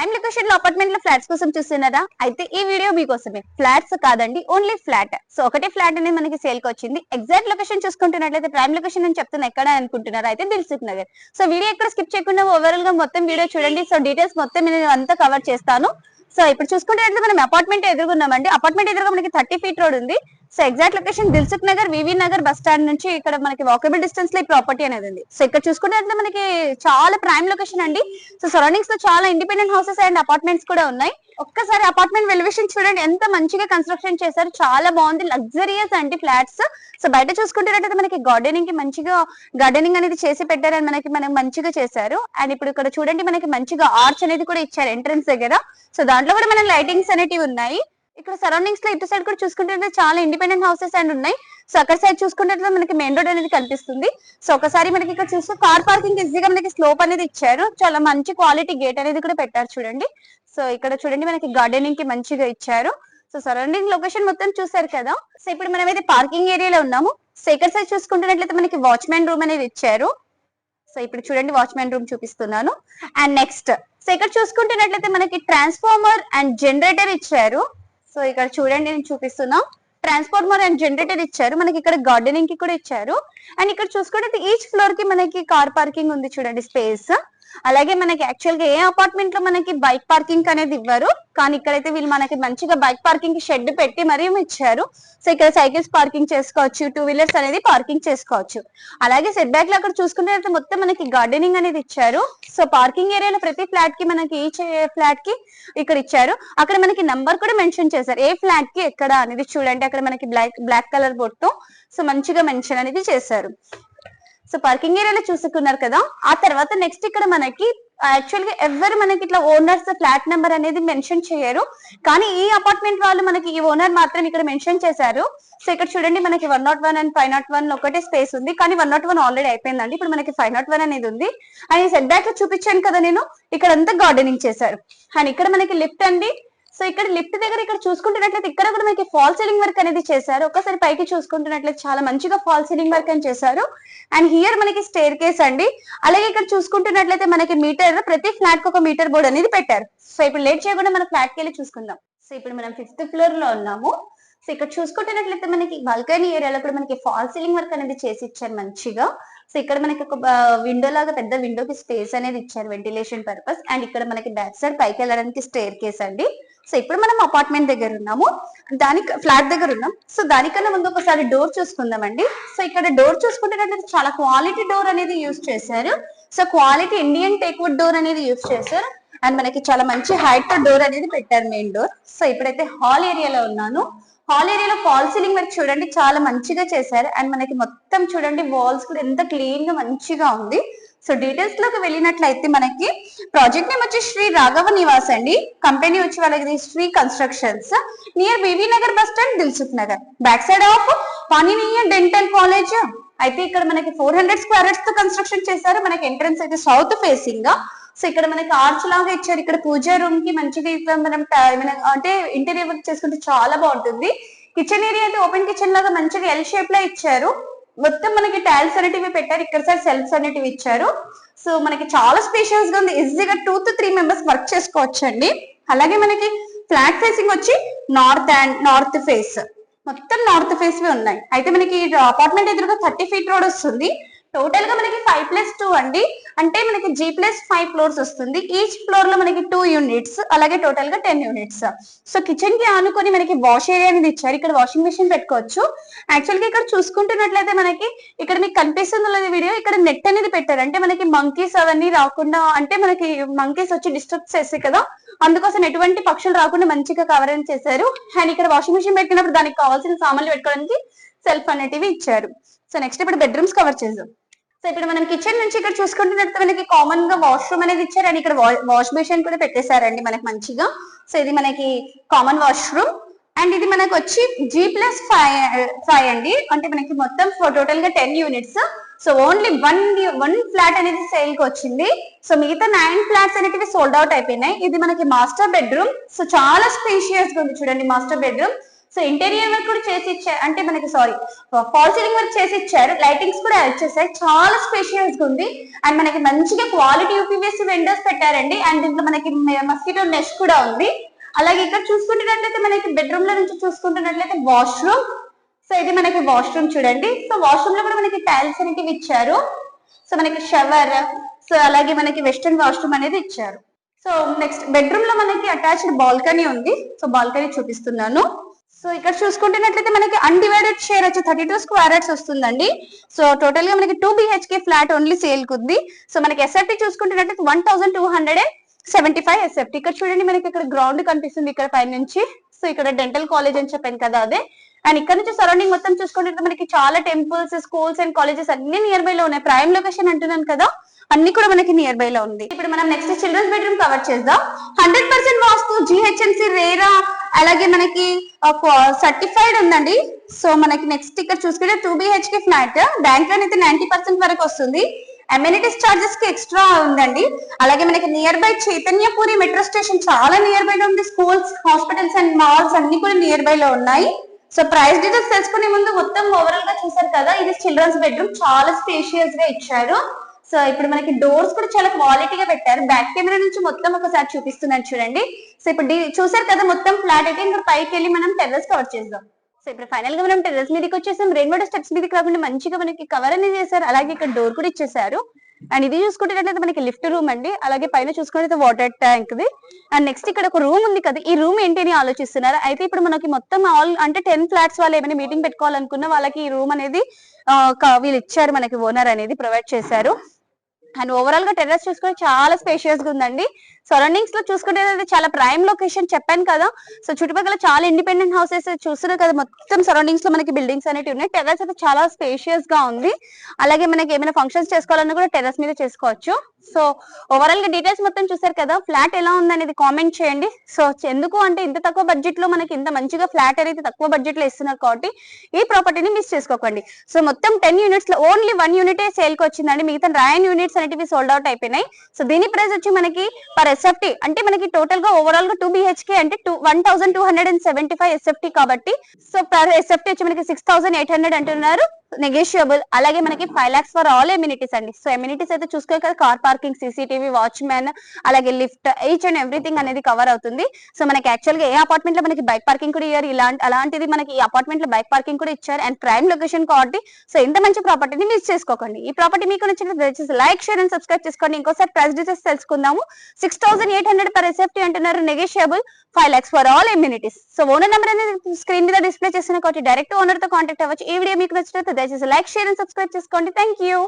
Prime లొకేషన్లో అపార్ట్మెంట్లో flats కోసం చూస్తున్నారా? అయితే ఈ వీడియో మీకోసమే. ఫ్లాట్స్ కాదండి ఓన్లీ ఫ్లాట్ సో ఒకటే ఫ్లాట్ అనేది మనకి సేల్కి వచ్చింది. ఎగ్జాక్ట్ లొకేషన్ చూసుకుంటున్నట్లయితే ప్రైమ్ లొకేషన్ అని చెప్తున్నా ఎక్కడ అనుకుంటున్నారు అయితే దిల్సుఖ్ నగర్. సో వీడియో ఎక్కడ స్కిప్ చేయకుండా ఓవరాల్గా మొత్తం వీడియో చూడండి. సో డీటెయిల్స్ మొత్తం నేను అంతా కవర్ చేస్తాను. సో ఇప్పుడు చూసుకుంటే మనం అపార్ట్మెంట్ ఎదుర్కొన్నామండి. అపార్ట్మెంట్ ఎదురుగా మనకి థర్టీ ఫీట్ రోడ్ ఉంది. So exact location Dilsukhnagar VV Nagar bus stand నుంచి ఇక్కడ మనకి వాకబుల్ డిస్టెన్స్లో ఈ ప్రాపర్టీ అనేది ఉంది. సో ఇక్కడ చూసుకుంటే మనకి చాలా ప్రైమ్ లొకేషన్ అండి. సో సరౌండింగ్స్లో చాలా ఇండిపెండెంట్ హౌసెస్ అండ్ అపార్ట్మెంట్స్ కూడా ఉన్నాయి. ఒక్కసారి అపార్ట్మెంట్ వెలివేషన్ చూడండి ఎంత మంచిగా కన్స్ట్రక్షన్ చేశారు. చాలా బాగుంది. లగ్జరియస్ అండి ఫ్లాట్స్ సో బయట చూసుకుంటున్నట్టయితే మనకి గార్డెనింగ్కి మంచిగా గార్డెనింగ్ అనేది చేసి పెట్టారని మనకి మనం మంచిగా చేశారు. అండ్ ఇప్పుడు ఇక్కడ చూడండి మనకి మంచిగా ఆర్చ్ అనేది కూడా ఇచ్చారు ఎంట్రన్స్ దగ్గర. సో దాంట్లో కూడా మనకి లైటింగ్స్ అనేటివి ఉన్నాయి. ఇక్కడ సరౌండింగ్స్లో ఇటు సైడ్ కూడా చూసుకుంటే చాలా ఇండిపెండెంట్ హౌసెస్ అండ్ ఉన్నాయి. సో అక్కడ సైడ్ చూసుకుంటే మనకి మెయిన్ రోడ్ అనేది కనిపిస్తుంది. సో ఒకసారి మనకి ఇక్కడ చూస్తే కార్ పార్కింగ్ ఈజీగా మనకి స్లోప్ అనేది ఇచ్చారు. చాలా మంచి క్వాలిటీ గేట్ అనేది కూడా పెట్టారు చూడండి. సో ఇక్కడ చూడండి మనకి గార్డెనింగ్కి మంచిగా ఇచ్చారు. సో సరౌండింగ్ లొకేషన్ మొత్తం చూసారు కదా. సో ఇప్పుడు మనం అయితే పార్కింగ్ ఏరియాలో ఉన్నాము. సో ఇక్కడ సైడ్ చూసుకుంటున్నట్లయితే మనకి వాచ్మెన్ రూమ్ అనేది ఇచ్చారు. సో ఇప్పుడు చూడండి వాచ్మెన్ రూమ్ చూపిస్తున్నాను. అండ్ నెక్స్ట్ సో ఇక్కడ చూసుకుంటున్నట్లయితే మనకి ట్రాన్స్ఫార్మర్ అండ్ జనరేటర్ ఇచ్చారు. సో ఇక్కడ చూడండి నేను చూపిస్తున్నా. ట్రాన్స్ఫార్మర్ అండ్ జనరేటర్ ఇచ్చారు. మనకి ఇక్కడ గార్డెనింగ్కి కూడా ఇచ్చారు. అండ్ ఇక్కడ చూసుకుంటే ఈచ్ ఫ్లోర్కి మనకి కార్ పార్కింగ్ ఉంది చూడండి స్పేస్ అలాగే మనకి యాక్చువల్గా ఏ అపార్ట్మెంట్లో మనకి బైక్ పార్కింగ్ అనేది ఇవ్వరు. కానీ ఇక్కడైతే వీళ్ళు మనకి మంచిగా బైక్ పార్కింగ్కి షెడ్ పెట్టి మరీ ఇచ్చారు. సో ఇక్కడ సైకిల్స్ పార్కింగ్ చేసుకోవచ్చు టూ వీలర్స్ అనేది పార్కింగ్ చేసుకోవచ్చు. అలాగే సెట్ బ్యాక్లో అక్కడ చూసుకుంటే మొత్తం మనకి గార్డెనింగ్ అనేది ఇచ్చారు. సో పార్కింగ్ ఏరియాలో ప్రతి ఫ్లాట్కి మనకి ఈ ఫ్లాట్కి ఇక్కడ ఇచ్చారు. అక్కడ మనకి నంబర్ కూడా మెన్షన్ చేశారు. ఏ ఫ్లాట్కి ఎక్కడ అనేది చూడండి. అక్కడ మనకి black black colour board so మంచిగా మెన్షన్ అనేది చేశారు. సో పార్కింగ్ ఏరియాలో చూసుకున్నారు కదా ఆ తర్వాత నెక్స్ట్ ఇక్కడ మనకి యాక్చువల్గా ఎవరు మనకి ఇట్లా ఓనర్స్ ఫ్లాట్ నెంబర్ అనేది మెన్షన్ చేయరు. కానీ ఈ అపార్ట్మెంట్ వాళ్ళు మనకి ఈ ఓనర్ మాత్రం ఇక్కడ మెన్షన్ చేశారు. సో ఇక్కడ చూడండి మనకి one not one and five not one ఒకటే స్పేస్ ఉంది. కానీ వన్ నాట్ వన్ ఆల్రెడీ అయిపోయిందండి. ఇప్పుడు మనకి ఫైవ్ నాట్ వన్ అనేది ఉంది. అండ్ ఈ సెట్ బ్యాక్లో చూపించాను కదా నేను ఇక్కడ అంతా గార్డెనింగ్ చేశారు. అండ్ ఇక్కడ మనకి లిఫ్ట్ అండి. సో ఇక్కడ లిఫ్ట్ దగ్గర ఇక్కడ చూసుకుంటున్నట్లయితే ఇక్కడ కూడా మనకి ఫాల్ సీలింగ్ వర్క్ అనేది చేశారు. ఒకసారి పైకి చూసుకుంటున్నట్లయితే చాలా మంచిగా ఫాల్ సీలింగ్ వర్క్ అని చేశారు. అండ్ హియర్ మనకి స్టేర్ కేస్ అండి. అలాగే ఇక్కడ చూసుకుంటున్నట్లయితే మనకి మీటర్ ప్రతి ఫ్లాట్కి ఒక మీటర్ బోర్డ్ అనేది పెట్టారు. సో ఇప్పుడు లేట్ చేయకుండా మన ఫ్లాట్కి వెళ్ళి చూసుకుందాం. సో ఇప్పుడు మనం ఫిఫ్త్ ఫ్లోర్లో ఉన్నాము. సో ఇక్కడ చూసుకుంటున్నట్లయితే మనకి బాల్కనీ ఏరియాలో కూడా మనకి ఫాల్ సీలింగ్ వర్క్ అనేది చేసి ఇచ్చారు మంచిగా. సో ఇక్కడ మనకి ఒక విండో లాగా పెద్ద విండోకి స్పేస్ అనేది ఇచ్చారు వెంటిలేషన్ పర్పస్ అండ్ ఇక్కడ మనకి బ్యాక్ సైడ్ పైకి వెళ్ళడానికి స్టేర్ కేస్ అండి. సో ఇప్పుడు మనం అపార్ట్మెంట్ దగ్గర ఉన్నాము. దానికి ఫ్లాట్ దగ్గర ఉన్నాం. సో దానికన్నా ముందు ఒకసారి డోర్ చూసుకుందామండి. సో ఇక్కడ డోర్ చూసుకుంటే చాలా క్వాలిటీ డోర్ అనేది యూస్ చేశారు. So quality Indian teakwood door అనేది యూస్ చేశారు. అండ్ మనకి చాలా మంచి హైట్తో డోర్ అనేది పెట్టారు మెయిన్ డోర్ సో ఇప్పుడైతే హాల్ ఏరియాలో ఉన్నాను. హాల్ ఏరియాలో ఫాల్ సీలింగ్ వర్క్ చూడండి చాలా మంచిగా చేశారు. అండ్ మనకి మొత్తం చూడండి వాల్స్ కూడా ఎంత క్లీన్గా మంచిగా ఉంది. సో డీటెయిల్స్లోకి వెళ్ళినట్లయితే మనకి ప్రాజెక్ట్ నేమ్ వచ్చి శ్రీ రాఘవ నివాస్ అండి. కంపెనీ వచ్చి వాళ్ళకి Sri constructions near BV Nagar bus stand Dilsukh Nagar back side of Panineeya dental college అయితే ఇక్కడ మనకి ఫోర్ హండ్రెడ్ స్క్వేర్తో కన్స్ట్రక్షన్ చేశారు. మనకి ఎంట్రన్స్ అయితే సౌత్ ఫేసింగ్గా సో ఇక్కడ మనకి ఆర్చ్ లాగా ఇచ్చారు. ఇక్కడ పూజా రూమ్కి మంచిగా ఇట్లా మనం మన అంటే ఇంటీరియర్ వర్క్ చేసుకుంటే చాలా బాగుంటుంది. కిచెన్ ఏరియా అయితే ఓపెన్ కిచెన్ లాగా మంచిగా ఎల్ షేప్లో ఇచ్చారు. మొత్తం మనకి టైల్స్ అనేటివి పెట్టారు. ఇక్కడ సైడ్ సెల్ఫ్స్ అనేటివి ఇచ్చారు. సో మనకి చాలా స్పేషియస్గా ఉంది. ఈజీగా two to three members work చేసుకోవచ్చు అండి అలాగే మనకి ఫ్లాట్ ఫేసింగ్ వచ్చి నార్త్ అండ్ నార్త్ ఫేస్ మొత్తం నార్త్ ఫేస్ ఉన్నాయి. అయితే మనకి అపార్ట్మెంట్ ఎదురుగా థర్టీ ఫీట్ రోడ్ వస్తుంది. టోటల్గా మనకి ఫైవ్ ప్లస్ టూ అండి. అంటే మనకి జీ ప్లస్ ఫైవ్ ఫ్లోర్స్ వస్తుంది. ఈచ్ ఫ్లోర్లో మనకి టూ యూనిట్స్ అలాగే టోటల్గా టెన్ యూనిట్స్ సో కిచెన్కి ఆనుకొని మనకి వాష్ ఏరియా అనేది ఇచ్చారు. ఇక్కడ వాషింగ్ మెషిన్ పెట్టుకోవచ్చు. యాక్చువల్గా ఇక్కడ చూసుకుంటున్నట్లయితే మనకి ఇక్కడ మీకు కనిపిస్తుంది వీడియో ఇక్కడ నెట్ అనేది పెట్టారు. అంటే మనకి మంకీస్ అవన్నీ రాకుండా అంటే మనకి మంకీస్ వచ్చి డిస్టర్బ్ చేస్తాయి కదా అందుకోసం ఎటువంటి పక్షులు రాకుండా మంచిగా కవర్ అని చేశారు. అండ్ ఇక్కడ వాషింగ్ మెషిన్ పెట్టినప్పుడు దానికి కావాల్సిన సామాన్లు పెట్టుకోవడానికి సెల్ఫ్ అనేటివి ఇచ్చారు. సో నెక్స్ట్ ఇప్పుడు బెడ్రూమ్స్ కవర్ చేద్దాం. సో ఇప్పుడు మనం కిచెన్ నుంచి ఇక్కడ చూసుకుంటున్నట్టు మనకి కామన్గా వాష్రూమ్ అనేది ఇచ్చారు. అండ్ ఇక్కడ వాష్ బేషన్ కూడా పెట్టేశారండి మనకి మంచిగా. సో ఇది మనకి కామన్ వాష్రూమ్ అండ్ ఇది మనకు వచ్చి జీ ప్లస్ ఫైవ్ ఫైవ్ అండి. అంటే మనకి మొత్తం టోటల్గా ten units so only one one flat అనేది సేల్కి వచ్చింది. సో మిగతా నైన్ ఫ్లాట్స్ అనేటివి సోల్డ్ అవుట్ అయిపోయినాయి. ఇది మనకి మాస్టర్ బెడ్రూమ్ సో చాలా స్పేషియస్గా ఉంది చూడండి master bedroom so interior work కూడా చేసి ఇచ్చారు అంటే మనకి సారీ ఫాల్ సీలింగ్ వర్క్ చేసి ఇచ్చారు. లైటింగ్స్ కూడా యాడ్ చేశారు చాలా స్పేషియస్గా ఉంది. అండ్ మనకి మంచిగా క్వాలిటీ యూపీవీఎస్సీ విండోస్ పెట్టారండి. అండ్ దీంట్లో మనకి మస్కిటో నెష్ కూడా ఉంది. అలాగే ఇక్కడ చూసుకుంటున్నట్లయితే మనకి బెడ్రూమ్లో నుంచి చూసుకుంటున్నట్లయితే వాష్రూమ్ సో ఇది మనకి వాష్రూమ్ చూడండి. సో వాష్రూమ్లో కూడా మనకి టైల్స్ అనేవి ఇచ్చారు. సో మనకి షవర్ సో అలాగే మనకి వెస్టర్న్ వాష్రూమ్ అనేది ఇచ్చారు. సో నెక్స్ట్ బెడ్రూమ్లో మనకి అటాచ్డ్ బాల్కనీ ఉంది. సో బాల్కనీ చూపిస్తున్నాను. సో ఇక్కడ చూసుకుంటున్నట్లయితే మనకి అన్డివైడెడ్ షేర్ వచ్చి థర్టీ టూ స్క్వేర్ యార్డ్స్ వస్తుందండి. సో టోటల్గా మనకి two BHK flat only sale కుంది సో మనకి SFT చూసుకుంటున్నట్లయితే one thousand two hundred seventy five SFT ఇక్కడ చూడండి మనకి ఇక్కడ గ్రౌండ్ కనిపిస్తుంది ఇక్కడ పై నుంచి సో ఇక్కడ డెంటల్ కాలేజ్ అని చెప్పాను కదా అదే. అండ్ ఇక్కడ నుంచి సరౌండింగ్ మొత్తం చూసుకుంటే మనకి చాలా టెంపుల్స్ స్కూల్స్ అండ్ కాలేజెస్ అన్ని నియర్ బై లో ఉన్నాయి. ప్రైమ్ లొకేషన్ అంటున్నాను కదా. అన్ని కూడా మనకి నియర్ బై లో ఉంది. ఇప్పుడు మనం నెక్స్ట్ చిల్డ్రన్స్ బెడ్రూమ్ కవర్ చేద్దాం. Hundred percent Vastu GHMC RERA అలాగే మనకి సర్టిఫైడ్ ఉందండి. సో మనకి నెక్స్ట్ ఇక్కడ చూసుకుంటే two BHK flat bank loan అయితే నైన్టీ పర్సెంట్ వరకు వస్తుంది. అమ్యూనిటీస్ చార్జెస్కి ఎక్స్ట్రా ఉందండి. అలాగే మనకి nearby Chaitanyapuri metro station చాలా నియర్ బై లో ఉంది. స్కూల్స్ హాస్పిటల్స్ అండ్ మాల్స్ అన్ని కూడా నియర్ బై లో ఉన్నాయి. సో ప్రైస్ డీటెయిల్స్ తెలుసుకునే ముందు మొత్తం ఓవరాల్గా చూసారు కదా ఇది చిల్డ్రన్స్ బెడ్రూమ్ చాలా స్పేషియస్గా ఇచ్చారు. సో ఇప్పుడు మనకి డోర్స్ కూడా చాలా క్వాలిటీగా పెట్టారు. బ్యాక్ కెమెరా నుంచి మొత్తం ఒకసారి చూపిస్తున్నాను చూడండి. సో ఇప్పుడు చూసారు కదా మొత్తం ఫ్లాట్ అయితే ఇంకా పైకి వెళ్ళి మనం టెర్రస్ కవర్ చేద్దాం. సో ఇప్పుడు ఫైనల్గా మనం టెర్రస్ మీదకి వచ్చేసాం. రెండు మూడు స్టెప్స్ మీదకి రాకుండా మంచిగా మనకి కవర్ అనేది చేశారు. అలాగే ఇక్కడ డోర్ కూడా ఇచ్చేసారు అండ్ ఇది చూసుకుంటే మనకి లిఫ్ట్ రూమ్ అండి. అలాగే పైన చూసుకుంటే వాటర్ ట్యాంక్ ది. అండ్ నెక్స్ట్ ఇక్కడ ఒక రూమ్ ఉంది కదా. ఈ రూమ్ ఏంటి అని ఆలోచిస్తున్నారు. అయితే ఇప్పుడు మనకి మొత్తం ఆల్ అంటే టెన్ ఫ్లాట్స్ వాళ్ళు ఏమైనా మీటింగ్ పెట్టుకోవాలనుకున్న వాళ్ళకి ఈ రూమ్ అనేది వీళ్ళు ఇచ్చారు మనకి ఓనర్ అనేది ప్రొవైడ్ చేశారు. అండ్ ఓవరాల్గా టెర్రస్ చూసుకుంటే చాలా స్పేషియస్గా ఉందండి. సరౌండింగ్స్లో చూసుకుంటే చాలా ప్రైమ్ లొకేషన్ చెప్పాను కదా. సో చుట్టుపక్కల చాలా ఇండిపెండెంట్ హౌసెస్ చూస్తున్నారు కదా. మొత్తం సరౌండింగ్స్లో మనకి బిల్డింగ్స్ అనేవి ఉన్నాయి. టెర్రస్ అయితే చాలా స్పేషియస్గా ఉంది. అలాగే మనకి ఏమైనా ఫంక్షన్స్ చేసుకోవాలన్నా కూడా టెర్రస్ మీద చేసుకోవచ్చు. సో ఓవరాల్గా డీటెయిల్స్ మొత్తం చూసారు కదా. ఫ్లాట్ ఎలా ఉందనేది కామెంట్ చేయండి. సో ఎందుకు అంటే ఇంత తక్కువ బడ్జెట్లో మనకి ఇంత మంచిగా ఫ్లాట్ అనేది తక్కువ బడ్జెట్లో ఇస్తున్నారు కాబట్టి ఈ ప్రాపర్టీని మిస్ చేసుకోకండి. సో మొత్తం టెన్ యూనిట్స్లో ఓన్లీ వన్ యూనిటే సేల్కి వచ్చిందండి. మిగతా రాయన్ యూనిట్స్ అనేటివి సోల్డ్ అవుట్ అయిపోయినాయి. సో దీని ప్రైస్ వచ్చి మనకి పర్ ఎస్ఎఫ్టీ అంటే మనకి టోటల్గా ఓవరాల్గా టూ బిహెచ్కే అంటే two one thousand two hundred and seventy five SFT కాబట్టి సో పర్ ఎస్ఎఫ్టీ వచ్చి మనకి సిక్స్ థౌసండ్ ఎయిట్ హండ్రెడ్ అంటున్నారు. నెగోషియబుల్ అలాగే మనకి five lakhs for all amenities అండి. సో ఎమ్యూనిటీస్ అయితే చూసుకో కదా. కార్ పార్కింగ్ సీసీటీవీ వాచ్మెన్ అలాగే లిఫ్ట్ ఈచ్ అండ్ ఎవ్రీథింగ్ అనేది కవర్ అవుతుంది. సో మనకి యాక్చువల్గా ఏ అపార్ట్మెంట్లో మనకి బైక్ పార్కింగ్ కూడా ఇయ్యారు? ఇలాంటి అలాంటిది మనకి ఈ అపార్ట్మెంట్లో బైక్ పార్కింగ్ కూడా ఇచ్చారు. అండ్ ప్రైమ్ లొకేషన్ కాబట్టి సో ఇంత మంచి ప్రాపర్టీని మిస్ చేసుకోకండి. ఈ ప్రాపర్టీ మీకు నచ్చినట్లయితే దయచేసి లైక్ షేర్ అండ్ సబ్స్క్రైబ్ చేసుకోండి. ఇంకోసారి ప్రైస్ డీటెయిల్స్ తెలుసుకుందాము. Six thousand eight hundred per SFT అంటున్నారు. Negotiable five lakhs for all amenities so owner number అనేది స్క్రీన్ మీద డిస్ప్లే చేసిన కాబట్టి డైరెక్ట్ ఓనర్తో కాంటాక్ట్ అవ్వచ్చు. ఈ వీడియో మీకు నచ్చినట్లయితే దయచేసి లైక్ షేర్ అండ్ సబ్స్క్రైబ్ చేసుకోండి. Thank you